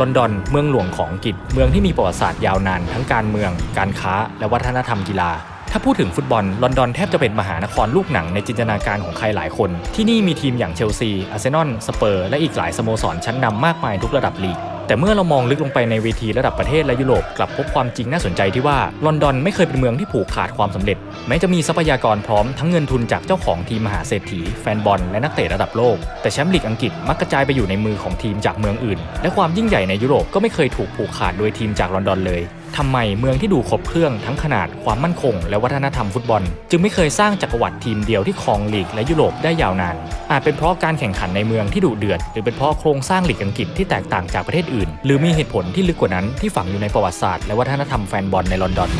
ลอนดอนเมืองหลวงของอังกฤษเมืองที่มีประวัติศาสตร์ยาวนาน ทั้งการเมือง การค้า และวัฒนธรรมกีฬา ถ้าพูดถึงฟุตบอลลอนดอนแทบจะเป็นมหานครลูกหนังในจินตนาการของใครหลายคน ที่นี่มีทีมอย่างเชลซีอาร์เซนอลสเปอร์และอีกหลายสโมสรชั้นนำมากมายทุกระดับลีก แต่เมื่อเรามองลึกลงไปในเวทีระดับประเทศและยุโรปกลับพบความจริงน่าสนใจที่ว่าลอนดอนไม่เคยเป็นเมืองที่ผูกขาดความสำเร็จ แม้จะมีทรัพยากรพร้อมทั้งเงินทุนจากเจ้าของทีมมหาเศรษฐี แฟนบอลและนักเตะระดับโลก แต่แชมป์ลีกอังกฤษมักกระจายไปอยู่ในมือของทีมจากเมืองอื่น และความยิ่งใหญ่ในยุโรปก็ไม่เคยถูกผูกขาดโดยทีมจากลอนดอนเลย ทำไมเมืองที่ดูครบเครื่องทั้งขนาดความมั่นคง และวัฒนธรรมฟุตบอล จึงไม่เคยสร้างจักรวรรดิทีมเดียวที่ครองลีกและยุโรปได้ยาวนาน อาจเป็นเพราะการแข่งขันในเมืองที่ดุเดือด หรือเป็นเพราะโครงสร้างลีกอังกฤษที่แตกต่างจากประเทศอื่น หรือมีเหตุผลที่ลึกกว่านั้นที่ฝังอยู่ในประวัติศาสตร์และวัฒนธรรมแฟนบอลในลอนดอน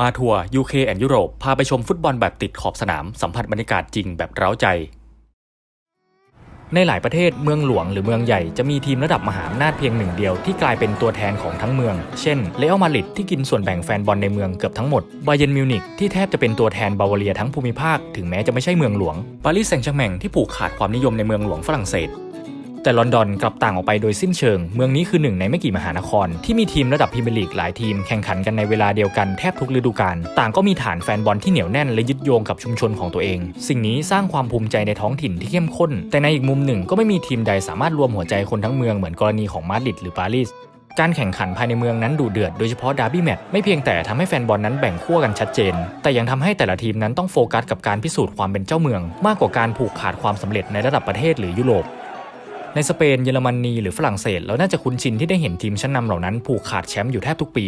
มาทัวร์ UK แอนยุโรปพาไปชมฟุตบอลแบบติดขอบสนาม สัมผัสบรรยากาศจริงแบบเร้าใจ ในหลายประเทศเมืองหลวงหรือเมืองใหญ่จะมีทีมระดับมหาอำนาจเพียงหนึ่งเดียวที่กลายเป็นตัวแทนของทั้งเมือง เช่นเลอัลมาดริดที่กินส่วนแบ่งแฟนบอลในเมืองเกือบทั้งหมดบาเยนมิวนิกที่แทบจะเป็นตัวแทนบาวาเรียทั้งภูมิภาค ถึงแม้จะไม่ใช่เมืองหลวงปารีสแซงต์แชร์แมงที่ผูกขาดความนิยมในเมืองหลวงฝรั่งเศส แต่ลอนดอนกลับต่างออกไปโดยสิ้นเชิง เมืองนี้คือหนึ่งในไม่กี่มหานคร ที่มีทีมระดับพรีเมียร์ลีกหลายทีมแข่งขันกันในเวลาเดียวกันแทบทุกฤดูกาล ต่างก็มีฐานแฟนบอลที่เหนียวแน่นและยึดโยงกับชุมชนของตัวเอง สิ่งนี้สร้างความภูมิใจในท้องถิ่นที่เข้มข้น แต่ในอีกมุมหนึ่งก็ไม่มีทีมใดสามารถรวมหัวใจคนทั้งเมืองเหมือนกรณีของมาดริดหรือปารีสการแข่งขันภายในเมืองนั้นดุเดือดโดยเฉพาะดาร์บี้แมตช์ไม่เพียงแต่ทำให้แฟนบอลนั้นแบ่งขั้วกันชัดเจน แต่ยังทำให้แต่ละทีมนั้นต้องโฟกัสกับการพิสูจน์ความเป็นเจ้าเมือง มากกว่าการผูกขาดความสำเร็จในระดับประเทศหรือยุโรป ในสเปนเยอรมนีหรือฝรั่งเศสเราน่าจะคุ้นชินที่ได้เห็นทีมชั้นนำเหล่านั้นผูกขาดแชมป์อยู่แทบทุกปี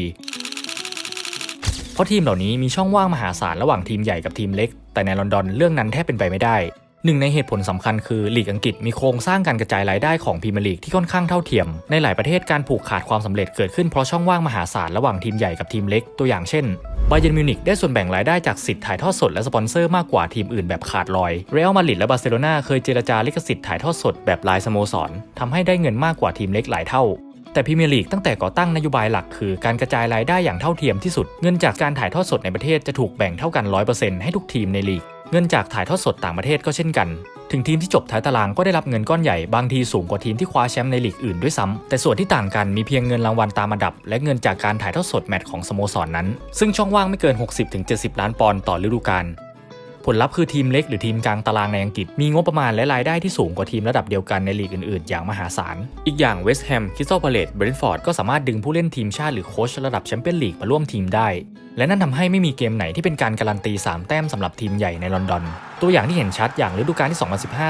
เพราะทีมเหล่านี้มีช่องว่างมหาศาลระหว่างทีมใหญ่กับทีมเล็ก แต่ในลอนดอนเรื่องนั้นแทบเป็นไปไม่ได้ หนึ่งในเหตุผลสำคัญคือลีกอังกฤษมีโครงสร้างการกระจายรายได้ของพรีเมียร์ลีกที่ค่อนข้างเท่าเทียม ในหลายประเทศการผูกขาดความสำเร็จเกิดขึ้นเพราะช่องว่างมหาศาลระหว่างทีมใหญ่กับทีมเล็กตัวอย่างเช่นบาเยร์นมิวนิกได้ส่วนแบ่งรายได้จากสิทธิ์ถ่ายทอดสดและสปอนเซอร์มากกว่าทีมอื่นแบบขาดลอย เรอัลมาดริดและบาร์เซโลนาเคยเจรจาลิขสิทธิ์ถ่ายทอดสดแบบรายสโมสรทำให้ได้เงินมากกว่าทีมเล็กหลายเท่าแต่พรีเมียร์ลีกตั้งแต่ก่อตั้งนโยบายหลักคือการกระจายรายได้อย่างเท่าเทียมที่สุด เงินจากการถ่ายทอดสดในประเทศจะถูกแบ่งเท่ากัน 100%ให้ทุกทีมในลีก เงินจากถ่ายทอดสดต่างประเทศก็เช่นกัน ถึงทีมที่จบท้ายตารางก็ได้รับเงินก้อนใหญ่บางทีสูงกว่าทีมที่คว้าแชมป์ในลีกอื่นด้วยซ้ำแต่ส่วนที่ต่างกันมีเพียงเงินรางวัลตามอันดับ และเงินจากการถ่ายทอดสดแมตช์ของสโมสรนนั้น ซึ่งช่องว่างไม่เกิน 60-70 ล้านปอนด์ต่อฤดูกาล ผลลัพธ์คือทีมเล็กหรือทีมกลางตารางในอังกฤษ มีงบประมาณและรายได้ที่สูงกว่าทีมระดับเดียวกันในลีกอื่นๆ อย่างมหาศาล อีกอย่างเวสต์แฮมคิสตัลพาเลตเบรนท์ฟอร์ดก็สามารถดึงผู้เล่นทีมชาติหรือโค้ชระดับแชมเปี้ยนลีกมาร่วมทีมได้ และนั่นทำให้ไม่มีเกมไหนที่เป็นการการันตี 3 แต้มสำหรับทีมใหญ่ในลอนดอน ตัวอย่างที่เห็นชัดอย่างฤดูกาลที่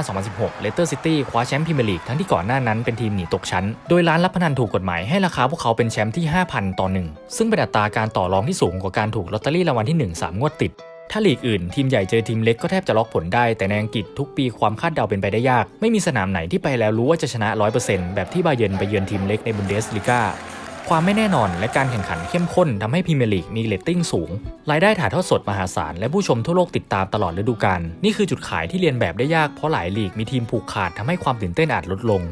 2015-2016เลสเตอร์ซิตี้คว้าแชมป์พรีเมียร์ลีกทั้งที่ก่อนหน้านั้นเป็นทีมหนีตกชั้น โดยร้านรับพนันถูกกฎหมายให้ราคาพวกเขาเป็นแชมป์ที่ 5,000 ต่อ1ซึ่งเป็นอัตราการต่อรองที่สูงกว่าการถูกลอตเตอรี่รางวัลที่ 1 3 งวดติด ถ้าลีกอื่น ทีมใหญ่เจอทีมเล็กก็แทบจะล็อกผลได้ แต่ในอังกฤษทุกปีความคาดเดาเป็นไปได้ยาก ไม่มีสนามไหนที่ไปแล้วรู้ว่าจะชนะ 100%แบบที่บาเยิร์นไปเยือนทีมเล็กในบุนเดสลิก้าความไม่แน่นอนและการแข่งขันเข้มข้นทำให้พรีเมียร์ลีกมีเรตติ้งสูง รายได้ถ่ายทอดสดมหาศาล และผู้ชมทั่วโลกติดตามตลอดฤดูกาล นี่คือจุดขายที่เรียนแบบได้ยากเพราะหลายลีกมีทีมผูกขาดทำให้ความตื่นเต้นอาจลดลง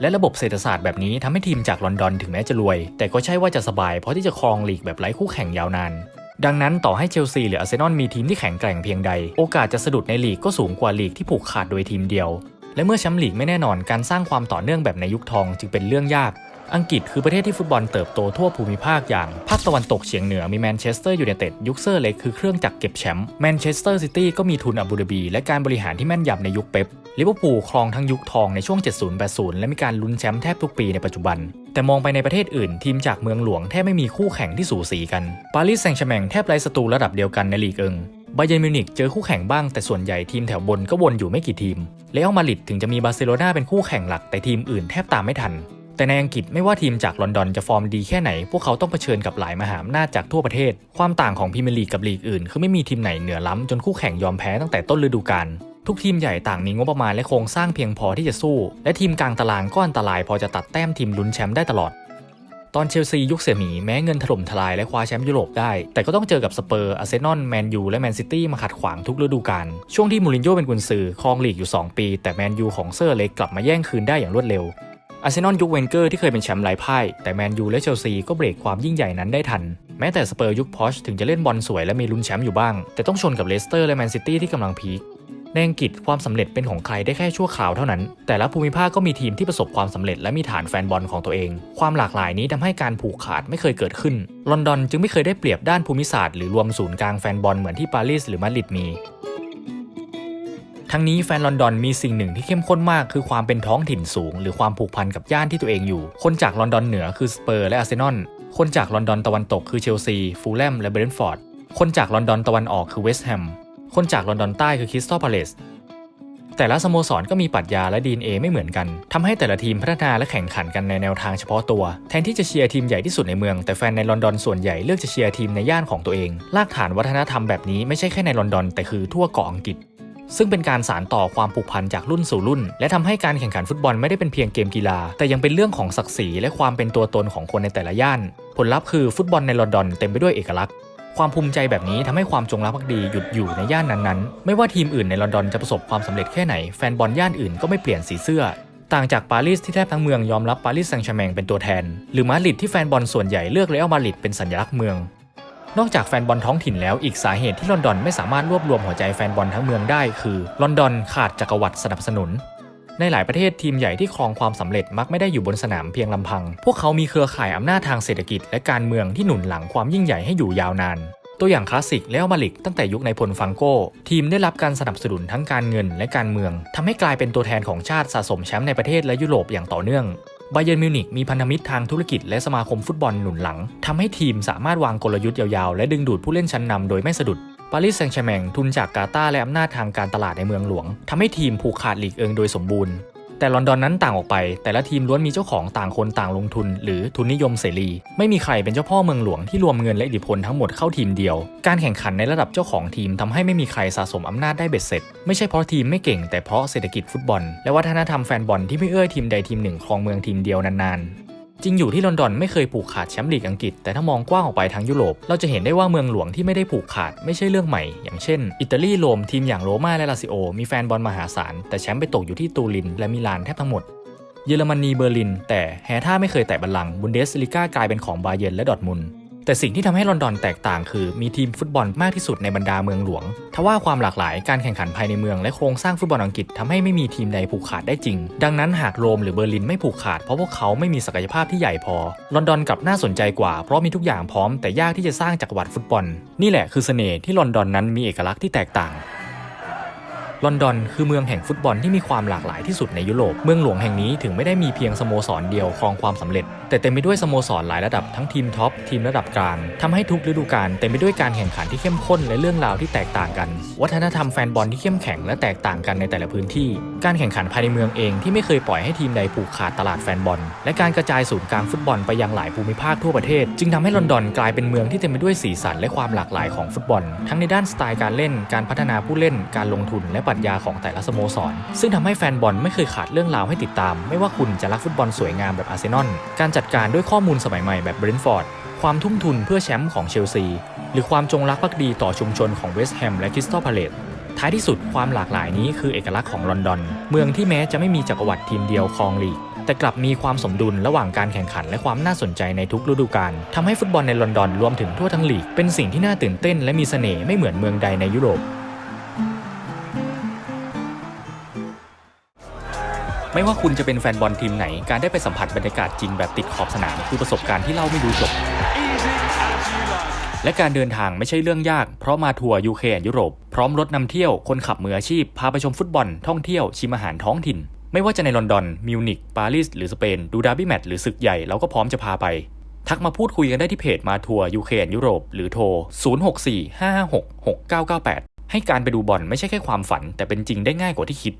และระบบเศรษฐศาสตร์แบบนี้ทำให้ทีมจากลอนดอนถึงแม้จะรวย แต่ก็ใช่ว่าจะสบายเพราะที่จะครองลีกแบบไร้คู่แข่งยาวนาน ดังนั้นต่อให้เชลซีหรืออาร์เซนอลมีทีมที่แข็งแกร่งเพียงใด โอกาสจะสะดุดในลีกก็สูงกว่าลีกที่ผูกขาดโดยทีมเดียว และเมื่อแชมป์ลีกไม่แน่นอนการสร้างความต่อเนื่องแบบในยุคทองจึงเป็นเรื่องยาก อังกฤษคือประเทศที่ฟุตบอลเติบโตทั่วภูมิภาคอย่าง ภาคตะวันตกเฉียงเหนือมีแมนเชสเตอร์ยูไนเต็ดยุคเซอร์เล็กคือเครื่องจักรเก็บแชมป์แมนเชสเตอร์ซิตี้ก็มีทุนอาบูดาบี และการบริหารที่แม่นยำในยุคเป๊ปลิเวอร์พูลครองทั้งยุคทองในช่วง 70-80 และมีการลุ้นแชมป์แทบทุกปีในปัจจุบัน แต่มองไปในประเทศอื่น ทีมจากเมืองหลวงแทบไม่มีคู่แข่งที่สูสีกันปารีสแซงต์แชร์แมงแทบไร้ศัตรูระดับเดียวกันในลีกเอิงบาเยนมิวนิกเจอคู่แข่งบ้างแต่ส่วนใหญ่ทีมแถวบนก็วนอยู่ไม่กี่ทีมเลอัลมาดริดถึงจะมีบาร์เซโลนาเป็นคู่แข่งหลักแต่ทีมอื่นแทบตามไม่ทัน แต่ในอังกฤษไม่ว่าทีมจากลอนดอนจะฟอร์มดีแค่ไหน พวกเขาต้องเผชิญกับหลายมหาอำนาจจากทั่วประเทศ ความต่างของพรีเมียร์ลีกกับลีกอื่น คือไม่มีทีมไหนเหนือล้ำจนคู่แข่งยอมแพ้ตั้งแต่ต้นฤดูกาลทุกทีมใหญ่ต่างมีงบประมาณและโครงสร้างเพียงพอที่จะสู้ และทีมกลางตารางก็อันตรายพอจะตัดแต้มทีมลุ้นแชมป์ได้ตลอด ตอนเชลซียุคเสี่ยหมีแม้เงินถล่มทลายและคว้าแชมป์ยุโรปได้ แต่ก็ต้องเจอกับสเปอร์อาร์เซนอลแมนยูและแมนซิตี้มาขัดขวางทุกฤดูกาลช่วงที่มูรินโญ่เป็นกุนซือครองลีกอยู่ 2 ปี แต่แมนยูของเซอร์เล็กกลับมาแย่งคืนได้อย่างรวดเร็ว อาร์เซนอลยุคเวนเกอร์ที่เคยเป็นแชมป์ไร้พ่าย แต่แมนยูและเชลซีก็เบรกความยิ่งใหญ่นั้นได้ทัน แม้แต่สเปอร์ยุคพอชถึงจะเล่นบอลสวยและมีลุ้นแชมป์อยู่บ้าง แต่ต้องชนกับเลสเตอร์และแมนซิตี้ที่กำลังพีคในอังกฤษความสำเร็จเป็นของใครได้แค่ชั่วคราวเท่านั้น แต่ละภูมิภาคก็มีทีมที่ประสบความสำเร็จและมีฐานแฟนบอลของตัวเอง ความหลากหลายนี้ทำให้การผูกขาดไม่เคยเกิดขึ้น ลอนดอนจึงไม่เคยได้เปรียบด้านภูมิศาสตร์หรือรวมศูนย์กลางแฟนบอลเหมือนที่ปารีสหรือมาดริดมี ทั้งนี้แฟนลอนดอนมีสิ่งหนึ่งที่เข้มข้นมากคือความเป็นท้องถิ่นสูง หรือความผูกพันกับย่านที่ตัวเองอยู่ คนจากลอนดอนเหนือคือสเปอร์และอาร์เซนอล คนจากลอนดอนตะวันตกคือเชลซี ฟูลแลมและเบรนท์ฟอร์ด คนจากลอนดอนตะวันออกคือเวสต์แฮม คนจากลอนดอนใต้คือคริสตัลพาเลสแต่ละสโมสรก็มีปรัชญาและดีเอไม่เหมือนกันทำให้แต่ละทีมพัฒนาและแข่งขันกันในแนวทางเฉพาะตัว แทนที่จะเชียร์ทีมใหญ่ที่สุดในเมือง แต่แฟนในลอนดอนส่วนใหญ่เลือกจะเชียร์ทีมในย่านของตัวเองรากฐานวัฒนธรรมแบบนี้ไม่ใช่แค่ในลอนดอนแต่คือทั่วเกาะอังกฤษ ซึ่งเป็นการสานต่อความผูกพันจากรุ่นสู่รุ่น และทำให้การแข่งขันฟุตบอลไม่ได้เป็นเพียงเกมกีฬา แต่ยังเป็นเรื่องของศักดิ์ศรีและความเป็นตัวตนของคนในแต่ละย่าน ผลลัพธ์คือฟุตบอลในลอนดอนเต็มไปด้วยเอกลักษณ์ความภูมิใจแบบนี้ทำให้ความจงรักภักดีหยุดอยู่ในย่านนั้นๆ ไม่ว่าทีมอื่นในลอนดอนจะประสบความสำเร็จแค่ไหนแฟนบอลย่านอื่นก็ไม่เปลี่ยนสีเสื้อ ต่างจากปารีสที่แทบทั้งเมืองยอมรับปารีสแซงต์แชร์แมงเป็นตัวแทน หรือมาดริดที่แฟนบอลส่วนใหญ่เลือกเรอัลมาดริดเป็นสัญลักษณ์เมือง นอกจากแฟนบอลท้องถิ่นแล้วอีกสาเหตุที่ลอนดอนไม่สามารถรวบรวมหัวใจแฟนบอลทั้งเมืองได้คือ ลอนดอนขาดจักรวรรดิสนับสนุน ในหลายประเทศทีมใหญ่ที่ครองความสำเร็จมักไม่ได้อยู่บนสนามเพียงลำพัง พวกเขามีเครือข่ายอำนาจทางเศรษฐกิจและการเมืองที่หนุนหลังความยิ่งใหญ่ให้อยู่ยาวนานตัวอย่างคลาสสิกแล้วมาลิกตั้งแต่ยุคในพลฟังโกทีมได้รับการสนับสนุนทั้งการเงินและการเมืองทำให้กลายเป็นตัวแทนของชาติสะสมแชมป์ในประเทศและยุโรปอย่างต่อเนื่อง บเยิร์นมิวนิกมีพันธมิตรทางธุรกิจและสมาคมฟุตบอลหนุนหลังทำให้ทีมสามารถวางกลยุทธ์ยาวๆ และดึงดูดผู้เล่นชั้นนำโดยไม่สะดุดปารีสแซงต์แชร์แมงทุนจากกาตาร์และอำนาจทางการตลาดในเมืองหลวงทำให้ทีมผูกขาดหลีกเอิงโดยสมบูรณ์ แต่ลอนดอนนั้นต่างออกไป แต่ละทีมล้วนมีเจ้าของต่างคนต่างลงทุน หรือทุนนิยมเสรี ไม่มีใครเป็นเจ้าพ่อเมืองหลวงที่รวมเงินและอิทธิพลทั้งหมดเข้าทีมเดียว การแข่งขันในระดับเจ้าของทีมทำให้ไม่มีใครสะสมอำนาจได้เบ็ดเสร็จ ไม่ใช่เพราะทีมไม่เก่งแต่เพราะเศรษฐกิจฟุตบอล และวัฒนธรรมแฟนบอลที่ไม่เอื้อทีมใดทีมหนึ่งครองเมืองทีมเดียวนานๆ จริงอยู่ที่ลอนดอนไม่เคยผูกขาดแชมป์ลีกอังกฤษ แต่ถ้ามองกว้างออกไปทางยุโรป เราจะเห็นได้ว่าเมืองหลวงที่ไม่ได้ผูกขาดไม่ใช่เรื่องใหม่ อย่างเช่น อิตาลีโรมทีมอย่างโรม่าและลาซิโอ มีแฟนบอลมหาศาล แต่แชมป์ไปตกอยู่ที่ตูรินและมิลานแทบทั้งหมด เยอรมนีเบอร์ลิน แต่แฮท่าไม่เคยแตะบัลลังก์บุนเดสลิก้ากลายเป็นของบาเยนและดอร์ทมุนด์ แต่สิ่งที่ทำให้ลอนดอนแตกต่างคือมีทีมฟุตบอลมากที่สุดในบรรดาเมืองหลวง ทว่าความหลากหลายการแข่งขันภายในเมืองและโครงสร้างฟุตบอลอังกฤษทำให้ไม่มีทีมใดผูกขาดได้จริง ดังนั้นหากโรมหรือเบอร์ลินไม่ผูกขาดเพราะพวกเขาไม่มีศักยภาพที่ใหญ่พอ ลอนดอนกลับน่าสนใจกว่าเพราะมีทุกอย่างพร้อมแต่ยากที่จะสร้างจักรวรรดิฟุตบอล นี่แหละคือเสน่ห์ที่ลอนดอนนั้นมีเอกลักษณ์ที่แตกต่าง ลอนดอนคือเมืองแห่งฟุตบอลที่มีความหลากหลายที่สุดในยุโรป เมืองหลวงแห่งนี้ถึงไม่ได้มีเพียงสโมสรเดียวครองความสำเร็จ แต่เต็มไปด้วยสโมสรหลายระดับทั้งทีมท็อปทีมระดับกลางทำให้ทุกฤดูกาลเต็มไปด้วยการแข่งขันที่เข้มข้นและเรื่องราวที่แตกต่างกัน วัฒนธรรมแฟนบอลที่เข้มแข็งและแตกต่างกันในแต่ละพื้นที่ การแข่งขันภายในเมืองเองที่ไม่เคยปล่อยให้ทีมใดผูกขาดตลาดแฟนบอล และการกระจายศูนย์กลางฟุตบอลไปยังหลายภูมิภาคทั่วประเทศ จึงทำให้ลอนดอนกลายเป็นเมืองที่เต็มไปด้วยสีสันและความหลากหลายของฟุตบอล ทั้งในด้านสไตล์การเล่น การพัฒนาผู้เล่น การลงทุนและปรัชญาของแต่ละสโมสร ซึ่งทำให้แฟนบอลไม่เคยขาดเรื่องราวให้ติดตาม ไม่ว่าคุณจะรักฟุตบอลสวยงามแบบอาร์เซนอล การจัดการด้วยข้อมูลสมัยใหม่แบบเบรนท์ฟอร์ด ความทุ่มทุนเพื่อแชมป์ของเชลซี หรือความจงรักภักดีต่อชุมชนของเวสต์แฮมและคริสตัลพาเลตท้ายที่สุดความหลากหลายนี้คือเอกลักษณ์ของลอนดอน เมืองที่แม้จะไม่มีจักรวรรดิทีมเดียวครองลีก แต่กลับมีความสมดุลระหว่างการแข่งขันและความน่าสนใจในทุกฤดูกาลทำให้ฟุตบอลในลอนดอนรวมถึงทั่วทั้งลีก เป็นสิ่งที่น่าตื่นเต้นและมีเสน่ห์ไม่เหมือนเมืองใดในยุโรป ไม่ว่าคุณจะเป็นแฟนบอลทีมไหน การได้ไปสัมผัสบรรยากาศจริงแบบติดขอบสนามคือประสบการณ์ที่เล่าไม่รู้จบ และการเดินทางไม่ใช่เรื่องยาก เพราะมาทัวร์ยูเคยุโรป พร้อมรถนำเที่ยว คนขับมืออาชีพ พาไปชมฟุตบอล ท่องเที่ยว ชิมอาหารท้องถิ่น ไม่ว่าจะในลอนดอน มิวนิก ปารีส หรือสเปน ดูดาร์บี้แมตช์หรือศึกใหญ่เราก็พร้อมจะพาไป ทักมาพูดคุยกันได้ที่เพจมาทัวร์ยูเคยุโรปหรือโทร 0645566998 ให้การไปดูบอลไม่ใช่แค่ความฝัน แต่เป็นจริงได้ง่ายกว่าที่คิด